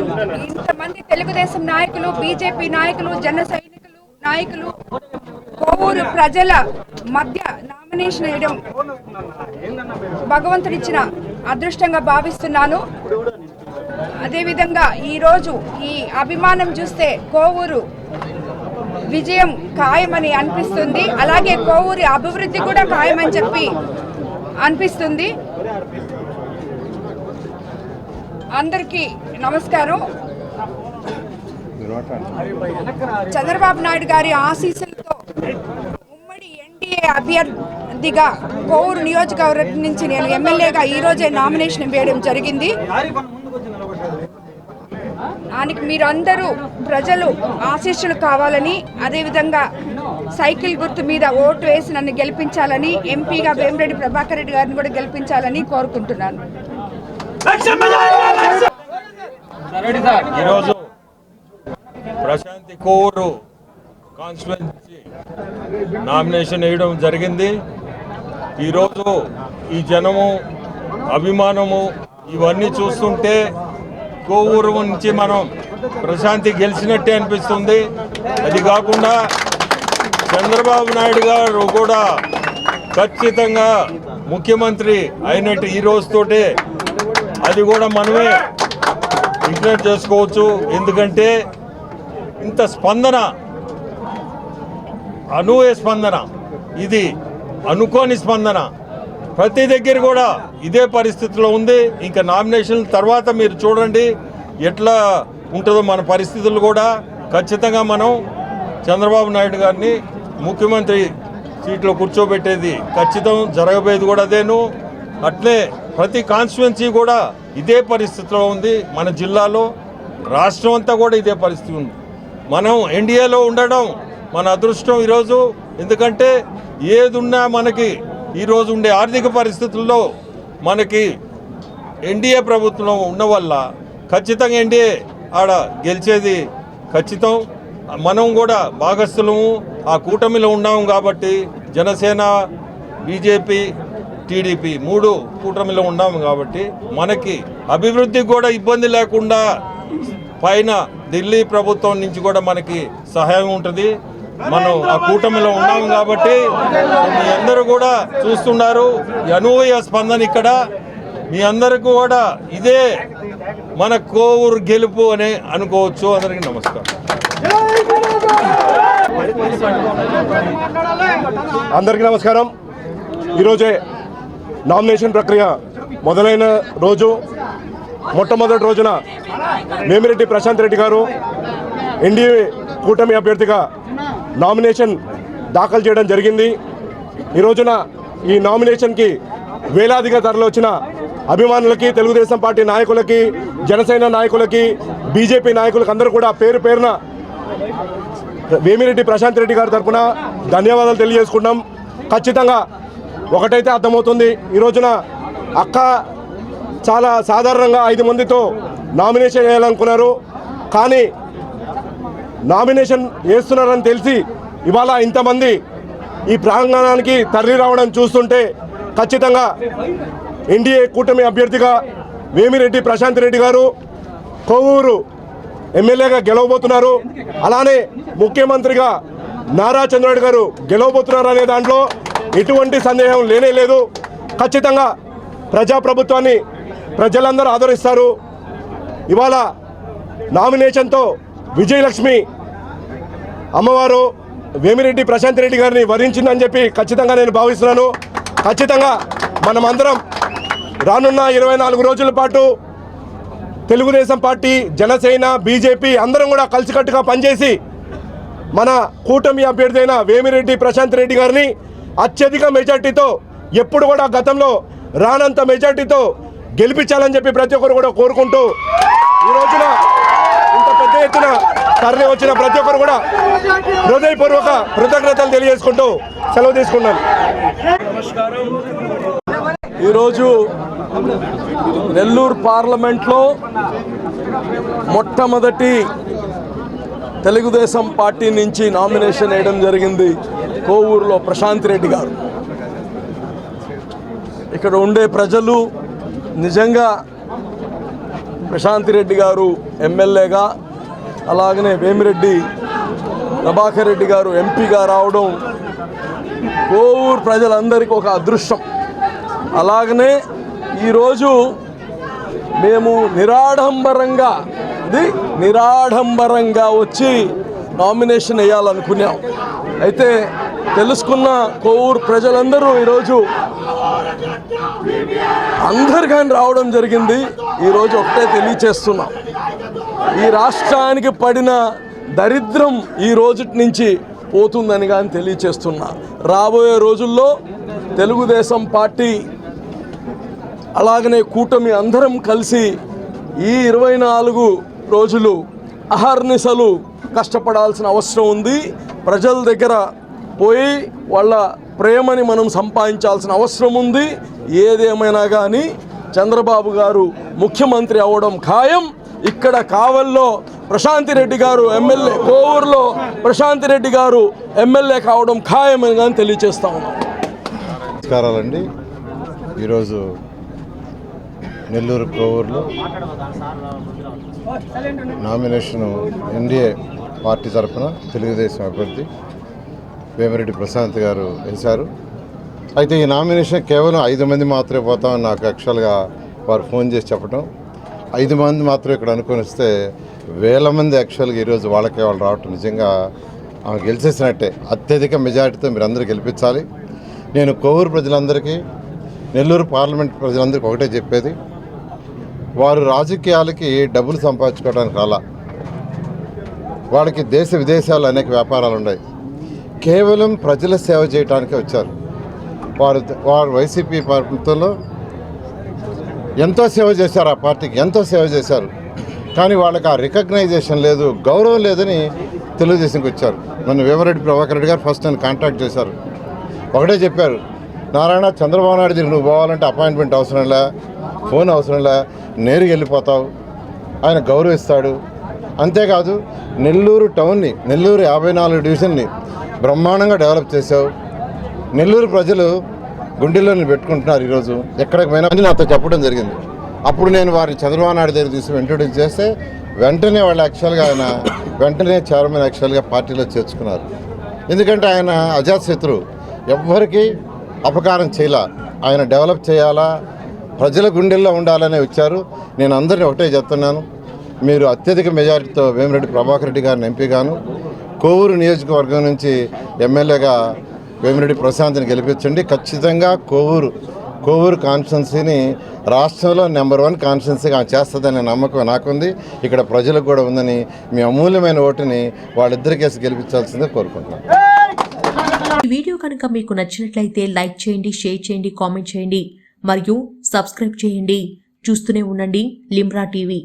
ఇంతమంది తెలుగుదేశం నాయకులు బీజేపీ నాయకులు జన సైనికులు నాయకులు కోవూరు ప్రజల మధ్య నామినేషన్ వేయడం భగవంతుడిచ్చిన అదృష్టంగా భావిస్తున్నాను. అదేవిధంగా ఈరోజు ఈ అభిమానం చూస్తే కోవూరు విజయం ఖాయమని అనిపిస్తుంది. అలాగే కోవూరి అభివృద్ధి కూడా ఖాయమని చెప్పి అనిపిస్తుంది. అందరికీ నమస్కారం. చంద్రబాబు నాయుడు గారి ఆశీస్సులతో ఉమ్మడి ఎన్డీఏ అభ్యర్థిగా కోవూరు నియోజకవర్గం నుంచి నేను ఎమ్మెల్యేగా ఈ రోజే నామినేషన్ వేయడం జరిగింది. దానికి మీరందరూ ప్రజలు ఆశీస్సులు కావాలని అదేవిధంగా సైకిల్ గుర్తు మీద ఓటు వేసి నన్ను గెలిపించాలని ఎంపీగా వేమిరెడ్డి ప్రభాకర్ రెడ్డి గారిని కూడా గెలిపించాలని కోరుకుంటున్నాను. ఈరోజు ప్రశాంతి కోరు కాన్స్టిట్యున్సీ నామినేషన్ వేయడం జరిగింది. ఈరోజు ఈ జనము అభిమానము ఇవన్నీ చూస్తుంటే కోవూరు నుంచి మనం ప్రశాంతి గెలిచినట్టే అనిపిస్తుంది. అది కాకుండా చంద్రబాబు నాయుడు గారు కూడా ఖచ్చితంగా ముఖ్యమంత్రి అయినట్టు ఈ రోజుతోటే అది కూడా మనమే డిక్లేర్ చేసుకోవచ్చు. ఎందుకంటే ఇంత స్పందన అనూహ్య స్పందన. ఇది అనుకోని స్పందన. ప్రతి దగ్గర కూడా ఇదే పరిస్థితిలో ఉంది. ఇంకా నామినేషన్ తర్వాత మీరు చూడండి ఎట్లా ఉంటుందో మన పరిస్థితులు కూడా. ఖచ్చితంగా మనం చంద్రబాబు నాయుడు గారిని ముఖ్యమంత్రి సీట్లో కూర్చోబెట్టేది ఖచ్చితం జరగబోయేది కూడా అదేను. అట్లే ప్రతి కాన్స్టిట్యున్సీ కూడా ఇదే పరిస్థితిలో ఉంది. మన జిల్లాలో రాష్ట్రం అంతా కూడా ఇదే పరిస్థితి ఉంది. మనం ఎన్డీఏలో ఉండడం మన అదృష్టం ఈరోజు. ఎందుకంటే ఏదున్నా మనకి ఈరోజు ఉండే ఆర్థిక పరిస్థితుల్లో మనకి ఎన్డీఏ ప్రభుత్వం ఉన్న వల్ల ఖచ్చితంగా ఎన్డీఏ ఆడ గెలిచేది ఖచ్చితం. మనం కూడా భాగస్థులము ఆ కూటమిలో ఉన్నాము కాబట్టి జనసేన బీజేపీ టీడీపీ మూడు కూటమిలో ఉన్నాము కాబట్టి మనకి అభివృద్ధికి కూడా ఇబ్బంది లేకుండా పైన ఢిల్లీ ప్రభుత్వం నుంచి కూడా మనకి సహాయం ఉంటుంది. మనం ఆ కూటమిలో ఉన్నాము కాబట్టి మీ అందరూ కూడా చూస్తున్నారు అనూహ్య స్పందన ఇక్కడ. మీ అందరికీ కూడా ఇదే మన కోవూరు గెలుపు అని అనుకోవచ్చు. అందరికీ నమస్కారం. అందరికీ నమస్కారం. ఈరోజే నామినేషన్ ప్రక్రియ మొదలైన రోజు మొట్టమొదటి రోజున మేమిరెడ్డి ప్రశాంత్ రెడ్డి గారు ఎన్డీఏ కూటమి అభ్యర్థిగా నామినేషన్ దాఖలు చేయడం జరిగింది. ఈ రోజున ఈ నామినేషన్కి వేలాదిగా తరలివచ్చిన అభిమానులకి తెలుగుదేశం పార్టీ నాయకులకి జనసేన నాయకులకి బీజేపీ నాయకులకి అందరూ కూడా పేరు పేరున వేమిరెడ్డి ప్రశాంత్ రెడ్డి గారి తరఫున ధన్యవాదాలు తెలియజేసుకున్నాం ఖచ్చితంగా ఒకటైతే అర్థమవుతుంది. ఈ రోజున అక్క చాలా సాధారణంగా ఐదు మందితో నామినేషన్ వేయాలనుకున్నారు. కానీ నామినేషన్ వేస్తున్నారని తెలిసి ఇవాళ ఇంతమంది ఈ ప్రాంగణానికి తరలి రావడం చూస్తుంటే ఖచ్చితంగా ఎన్డీఏ కూటమి అభ్యర్థిగా వేమిరెడ్డి ప్రశాంత్ రెడ్డి గారు కొవ్వూరు ఎమ్మెల్యేగా గెలవబోతున్నారు. అలానే ముఖ్యమంత్రిగా నారా చంద్రబాబు గారు గెలవబోతున్నారు అనే దాంట్లో ఎటువంటి సందేహం లేనే లేదు. ఖచ్చితంగా ప్రజాప్రభుత్వాన్ని ప్రజలందరూ ఆదరిస్తారు. ఇవాళ నామినేషన్తో విజయలక్ష్మి అమ్మవారు వేమిరెడ్డి ప్రశాంత్ రెడ్డి గారిని వరించిందని చెప్పి ఖచ్చితంగా నేను భావిస్తున్నాను. ఖచ్చితంగా మనమందరం రానున్న ఇరవై నాలుగు రోజుల పాటు తెలుగుదేశం పార్టీ జనసేన బీజేపీ అందరం కూడా కలిసికట్టుగా పనిచేసి మన కూటమి అభ్యర్థి అయిన వేమిరెడ్డి ప్రశాంత్ రెడ్డి గారిని అత్యధిక మెజార్టీతో ఎప్పుడు కూడా గతంలో రానంత మెజార్టీతో గెలిపించాలని చెప్పి ప్రతి ఒక్కరు కూడా కోరుకుంటూ ఈ రోజున ఇంత పెద్ద ఎత్తున తరలి వచ్చిన ప్రతి ఒక్కరు కూడా హృదయపూర్వక కృతజ్ఞతలు తెలియజేసుకుంటూ సెలవు తీసుకున్నాను. ఈరోజు నెల్లూరు పార్లమెంట్లో మొట్టమొదటి తెలుగుదేశం పార్టీ నుంచి నామినేషన్ వేయడం జరిగింది. కోవూరులో ప్రశాంత్ రెడ్డి గారు. ఇక్కడ ఉండే ప్రజలు నిజంగా ప్రశాంతి రెడ్డి గారు ఎమ్మెల్యేగా అలాగనే వేమిరెడ్డి ప్రభాకర్ రెడ్డి గారు ఎంపీగా రావడం కోవూరు ప్రజలందరికీ ఒక అదృష్టం. అలాగనే ఈరోజు మేము నిరాడంబరంగా ఇది నిరాడంబరంగా వచ్చి నామినేషన్ వేయాలనుకున్నాం. అయితే తెలుసుకున్న కోవూరు ప్రజలందరూ ఈరోజు అందరికని రావడం జరిగింది. ఈరోజు ఒకటే తెలియచేస్తున్నాం. ఈ రాష్ట్రానికి పడిన దరిద్రం ఈ రోజు నుంచి పోతుందని కానీ తెలియచేస్తున్నా. రాబోయే రోజుల్లో తెలుగుదేశం పార్టీ అలాగనే కూటమి అందరం కలిసి ఈ ఇరవై నాలుగు రోజులు అహర్నిశలు కష్టపడాల్సిన అవసరం ఉంది. ప్రజల దగ్గర పోయి వాళ్ళ ప్రేమని మనం సంపాదించాల్సిన అవసరం ఉంది. ఏదేమైనా కానీ చంద్రబాబు గారు ముఖ్యమంత్రి అవ్వడం ఖాయం. ఇక్కడ కావల్లో ప్రశాంతి రెడ్డి గారు ఎమ్మెల్యే కోవూరులో ప్రశాంతి రెడ్డి గారు ఎమ్మెల్యే కావడం ఖాయమని కానీ తెలియజేస్తా ఉన్నాం. నమస్కారాలండి. ఈరోజు నెల్లూరు కోవూరులో నామినేషన్ ఎన్డీఏ పార్టీ తరఫున తెలుగుదేశం అభ్యర్థి వేమిరెడ్డి ప్రశాంత్ గారు వేశారు. అయితే ఈ నామినేషన్ కేవలం ఐదు మంది మాత్రమే పోతామని నాకు యాక్చువల్గా వారు ఫోన్ చేసి చెప్పడం ఐదు మంది మాత్రం ఇక్కడ అనుకొని వస్తే వేల మంది యాక్చువల్గా ఈరోజు వాళ్ళకే వాళ్ళు రావటం నిజంగా ఆమె గెలిచేసినట్టే. అత్యధిక మెజారిటీతో మీరు అందరూ గెలిపించాలి. నేను కోవూరు ప్రజలందరికీ నెల్లూరు పార్లమెంట్ ప్రజలందరికీ ఒకటే చెప్పేది. వారు రాజకీయాలకి డబ్బులు సంపాదించుకోవడానికి రాలా. వాళ్ళకి దేశ విదేశాల్లో అనేక వ్యాపారాలు ఉన్నాయి కేవలం ప్రజల సేవ చేయడానికే వచ్చారు. వారు వారు వైసీపీ ప్రభుత్వంలో ఎంతో సేవ చేశారు ఆ పార్టీకి ఎంతో సేవ చేశారు. కానీ వాళ్ళకి ఆ రికగ్నైజేషన్ లేదు గౌరవం లేదని తెలుగుదేశంకి వచ్చారు. నన్ను వేమరెడ్డి ప్రభాకర్ రెడ్డి గారు ఫస్ట్ నన్ను కాంటాక్ట్ చేశారు. ఒకటే చెప్పారు నారాయణ చంద్రబాబు నాయుడు దగ్గరికి నువ్వు పోవాలంటే అపాయింట్మెంట్ అవసరం లే ఫోన్ అవసరం లే నేరుగా వెళ్ళిపోతావు. ఆయన గౌరవిస్తాడు. అంతేకాదు నెల్లూరు టౌన్ని నెల్లూరు యాభై నాలుగు డివిజన్ని బ్రహ్మాండంగా డెవలప్ చేసావు నెల్లూరు ప్రజలు గుండెల్లో పెట్టుకుంటున్నారు ఈరోజు. ఎక్కడికి పోయినా అని నాతో చెప్పడం జరిగింది. అప్పుడు నేను వారిని చంద్రబాబు నాయుడు దగ్గర తీసుకుని ఇంట్రొడ్యూస్ చేస్తే వెంటనే వాళ్ళు యాక్చువల్గా ఆయన వెంటనే చైర్మన్ యాక్చువల్గా పార్టీలో చేర్చుకున్నారు. ఎందుకంటే ఆయన అజాతశత్రు ఎవ్వరికీ అపకారం చేయాల. ఆయన డెవలప్ చేయాలా. ప్రజల గుండెల్లో ఉండాలనే వచ్చారు నేను అందరినీ ఒకటే చెప్తున్నాను. మీరు అత్యధిక మెజారిటీతో వేమిరెడ్డి ప్రభాకర్ రెడ్డి గారిని ఎంపీగాను కోవూరు నియోజకవర్గం నుంచి ఎమ్మెల్యేగా వేమిరెడ్డి ప్రశాంత్ని గెలిపించండి. ఖచ్చితంగా కోవూరు కోవూరు కాన్స్టిట్యున్సీని రాష్ట్రంలో నెంబర్ వన్ కాన్స్టిట్యున్సీగా చేస్తుందనే నమ్మకం నాకుంది. ఇక్కడ ప్రజలకు కూడా ఉందని మీ అమూల్యమైన ఓటుని వాళ్ళిద్దరికేసి గెలిపించాల్సిందే కోరుకుంటున్నాను ఈ వీడియో కనుక మీకు నచ్చినట్లయితే లైక్ చేయండి షేర్ చేయండి కామెంట్ చేయండి. మరియు సబ్స్క్రైబ్ చేయండి. చూస్తూనే ఉండండి లిమ్రా టీవీ.